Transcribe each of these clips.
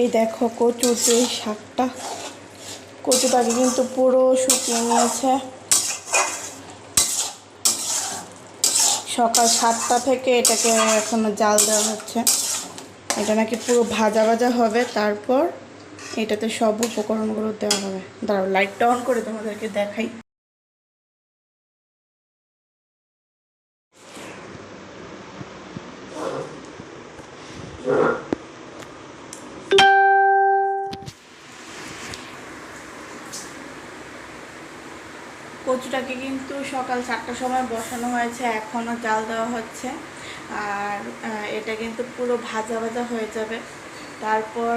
এই দেখো কচুর যে শাকটা। কচুটাকে কিন্তু পুরো শুকিয়ে নিয়েছে। সকাল সাতটা থেকে এটাকে এখনও জাল দেওয়া হচ্ছে। এটা নাকি পুরো ভাজা ভাজা হবে, তারপর এটাতে সব উপকরণগুলো দেওয়া হবে। দাঁড়াও লাইটটা অন করে তোমাদেরকে দেখাই। কচুটাকে কিন্তু সকাল চারটার সময় বসানো হয়েছে, এখনও জাল দেওয়া হচ্ছে। আর এটা কিন্তু পুরো ভাজা ভাজা হয়ে যাবে। তারপর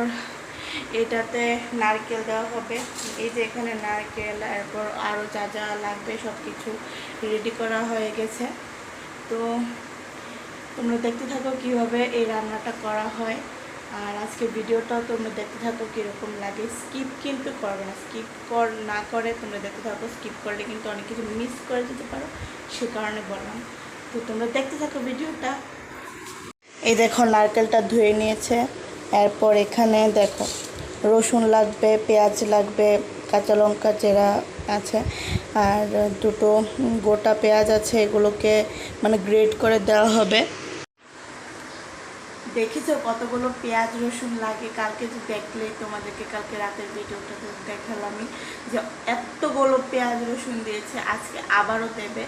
এটাতে নারকেল দেওয়া হবে। এই যে এখানে নারকেল, এরপর আরও যা যা লাগবে সব কিছু রেডি করা হয়ে গেছে। তো তোমরা দেখতে থাকো কীভাবে এই রান্নাটা করা হয়। আর আজকে ভিডিওটা তোমরা দেখতে থাকো কীরকম লাগে। স্কিপ কিন্তু করবে না। স্কিপ কর, না করে তোমরা দেখতে থাকো। স্কিপ করলে কিন্তু অনেক কিছু মিস করে যেতে পারো। সে কারণে বললাম। তো তোমরা দেখতে থাকো ভিডিওটা। এই দেখো, নারকেলটা ধুয়ে নিয়েছে। এরপর এখানে দেখো, রসুন লাগবে, পেঁয়াজ লাগবে, কাঁচা লঙ্কা, চেরা আছে। আর দুটো গোটা পেঁয়াজ আছে। এগুলোকে মানে গ্রেড করে দেওয়া হবে। দেখেছ কতগুলো পেঁয়াজ, রসুন লাগে? কালকে তো দেখলে তোমাদেরকে, কালকে রাতের ভিডিওটা তো দেখালামই যে এতগুলো পেঁয়াজ, রসুন দিয়েছে, আজকে আবারও দেবে।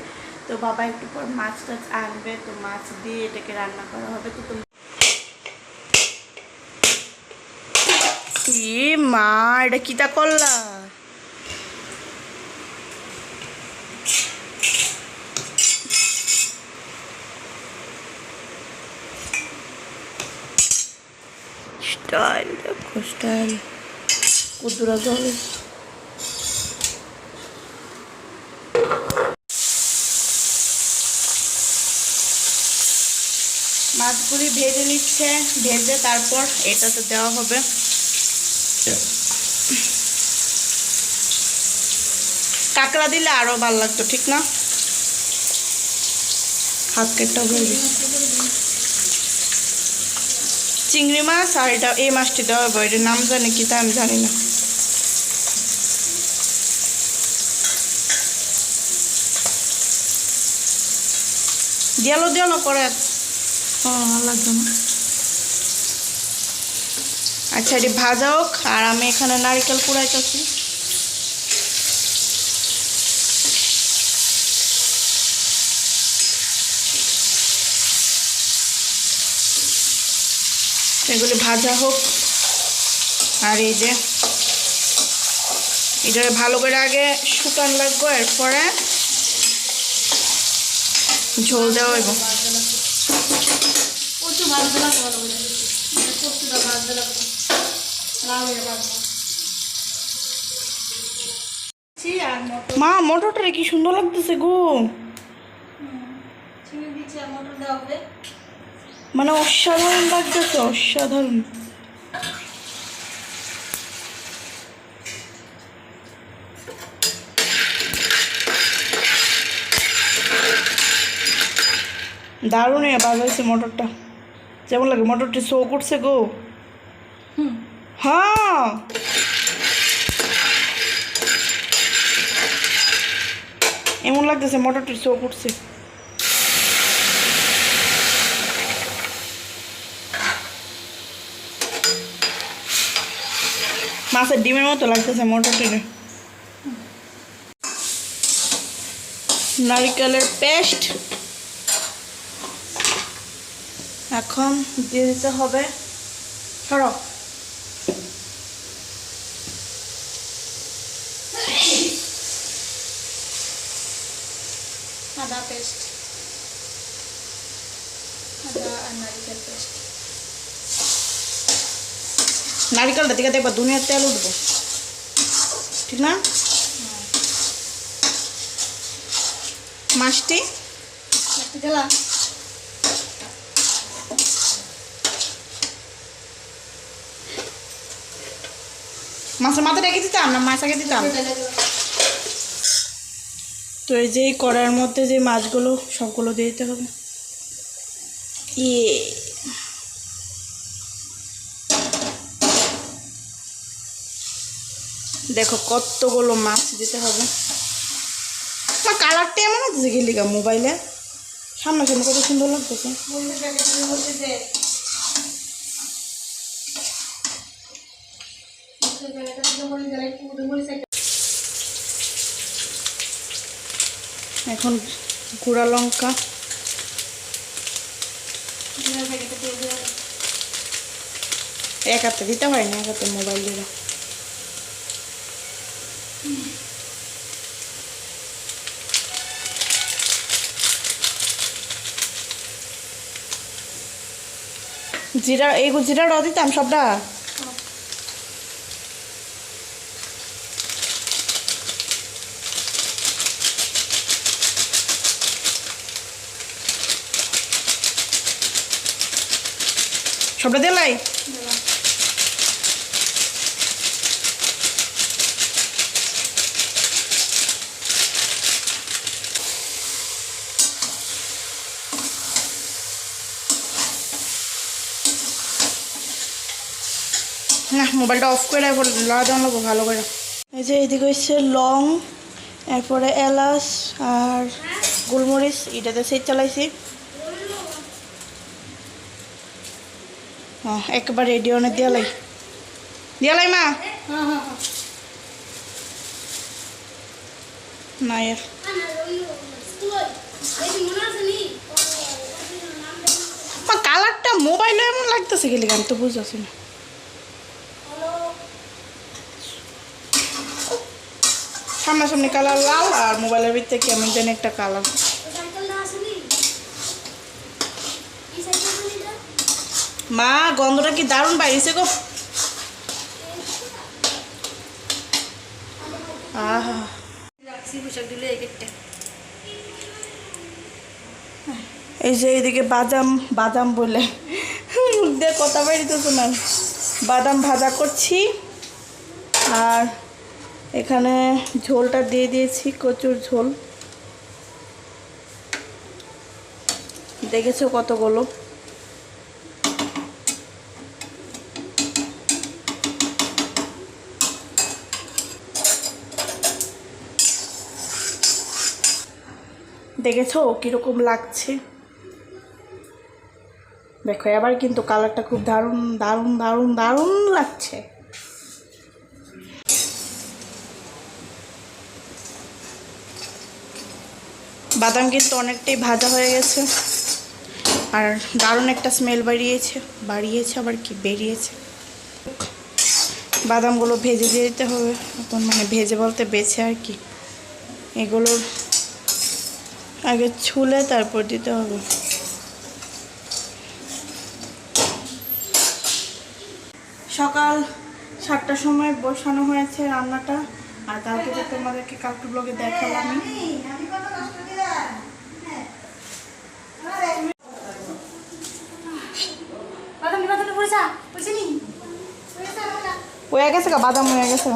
তো বাবা একটু পর মাছ টাছ আনবে, তো মাছ দিয়ে এটাকে রান্না করা হবে। তো তুমি মা, এটা কিটা করলা? স্টাইল দেখো স্টাইল কুদুরা জল। মাছগুলি ভেজে নিচ্ছে, ভেজে তারপর এটাতে দেওয়া হবে। কাঁকড়া দিলে আরও ভালো লাগতো, ঠিক না? হাত কেটটা ভেজে চিংড়ি মাছ আর এটা এই মাছটি দেওয়া হবে, এটার নাম জানি কি তা আমি জানি না। দিয়ালো দিয়ালো করে। আচ্ছা এটি ভাজা হোক, আর আমি এখানে নারিকেল কুড়াইতেছি। এগুলি ভাজা হোক। আর এই যে এটা ভালো করে আগে শুকান লাগবো এরপরে ঝোল দেওয়া আর মটর মা মটরটা কি সুন্দর লাগতেছে গো। মটর দেওয়া হবে। মানে অসাধারণ লাগতেছে অসাধারণ। দারুণ বাজাইছে মোটরটা। যেমন লাগে মোটরটি শো করছে গো। হ্যাঁ। এমন লাগতেছে মোটরটি শো করছে। মাছের ডিমের মতো লাগতেছে মোটরটি নারিকেলের পেস্ট। এখন দিয়ে দিতে হবে সরো আদা পেস্ট। আদা আর নারিকেল পেস্ট। নারিকেলটা থেকে দেখবা দুনিয়ার তেল উঠবো। ঠিক না? মাছটি? একটু গেলা মাছের মাথা রেখে দিতাম না? মাছ আগে দিতাম? তো এই যে কড়াইয়ের মধ্যে যে মাছগুলো, সবগুলো দিয়ে দিতে হবে। ইয়ে। দেখো কতগুলো মাছ দিতে হবে। না কালারটা এমন হচ্ছে গেলি গা মোবাইলে সামনে সামনে কত সুন্দর লাগতেছে। এখন গুঁড়া লঙ্কা। দিয়ে এক হাতে দিতে হয় না এক হাতে মোবাইল দিলে জিরা এই জিরা জিরাটা দিতাম সবটা? সবটা দিলাই মোবাইলটা অফ করে এরপর দেওয়া লাগবো ভালো করে। এই যে এদিকে হচ্ছে লং, এরপরে এলাচ আর গোলমরিচ, এটাতে সেট চালাইছি। একবার রেডি অনেক দিয়ালাই। দিয়ালাই মা? কালারটা মোবাইলে এমন লাগতেছে গেলে আমি তো বুঝতেছি না। সামনাসামনি কালার লাল আর মোবাইলের ভিতরে কেমন যেন একটা কালার মা, গন্ধটা কি দারুণ বাইরেছে গো। আহা। এই যে এইদিকে বাদাম বাদাম বলে। মুখ দিয়ে কথা বেরিতেছে না। বাদাম ভাজা করছি। আর এখানে ঝোলটা দিয়ে দিয়েছি, কচুর ঝোল। দেখেছ কতগুলো? দেখেছ কীরকম লাগছে? দেখো, এবার কিন্তু কালারটা খুব দারুণ দারুণ দারুণ দারুণ লাগছে। বাদাম কিন্তু অনেকটাই ভাজা হয়ে গেছে। আর দারুণ একটা স্মেল বাড়িয়েছে। বাড়িয়েছে আবার কি? বেরিয়েছে। বাদামগুলো ভেজে দিয়ে দিতে হবে। এখন মানে ভেজে বলতে বেছে আর কি। এগুলো আগে ছুলে তারপর দিতে হবে। সকাল সাতটার সময় বসানো হয়েছে রান্নাটা। আর কালকে তো তোমাদেরকে কালকে ব্লগে দেখালাম। আমি বাদাম বাদাম পয়সা পয়সা নি পয়সা বাদাম হয়ে গেছে গা বাদাম হয়ে গেছে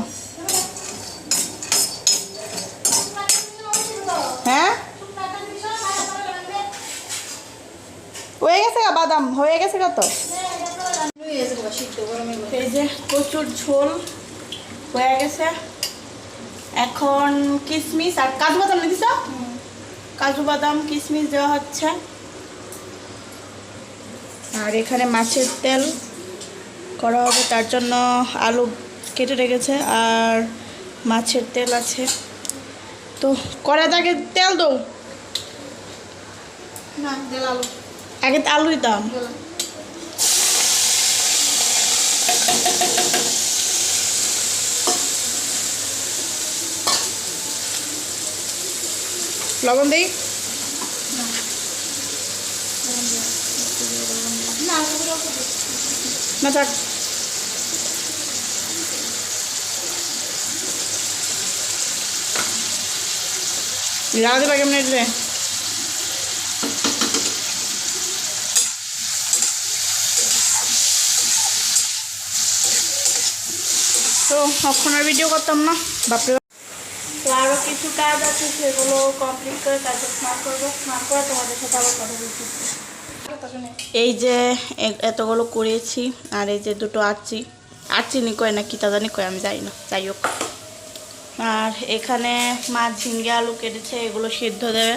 হ্যাঁ? হয়ে গেছে গা বাদাম হয়ে গেছে গা তো। এই যে প্রচুর ঝোল হয়ে গেছে। এখন কিশমিশ আর কাজু বাদাম দিছ? কাজু বাদাম কিশমিশ দেওয়া হচ্ছে। আর এখানে মাছের তেল করা হবে তার জন্য আলু কেটে রেখেছে আর মাছের তেল আছে। তো কড়াই আগে তেল দৌ। আলু। আগে তো আলুই দাম লবণ দিই না থাক। লাগাতে দেবা কেমন রে তো এখন আর ভিডিও করতাম না, বাপরে। তো আরও কিছু কাজ আছে, সেগুলো কমপ্লিট করে তারপর স্নান করব। স্নান করে তোমাদের সাথে আবার কথা বলছি। এই যে এতগুলো করেছি, আর এই যে দুটো আরচি। নি কয় না কি জানি কয়, আমি যাই না, যাই হোক। আর এখানে মা ঝিঙ্গে আলু কেটেছে, এগুলো সিদ্ধ দেবে।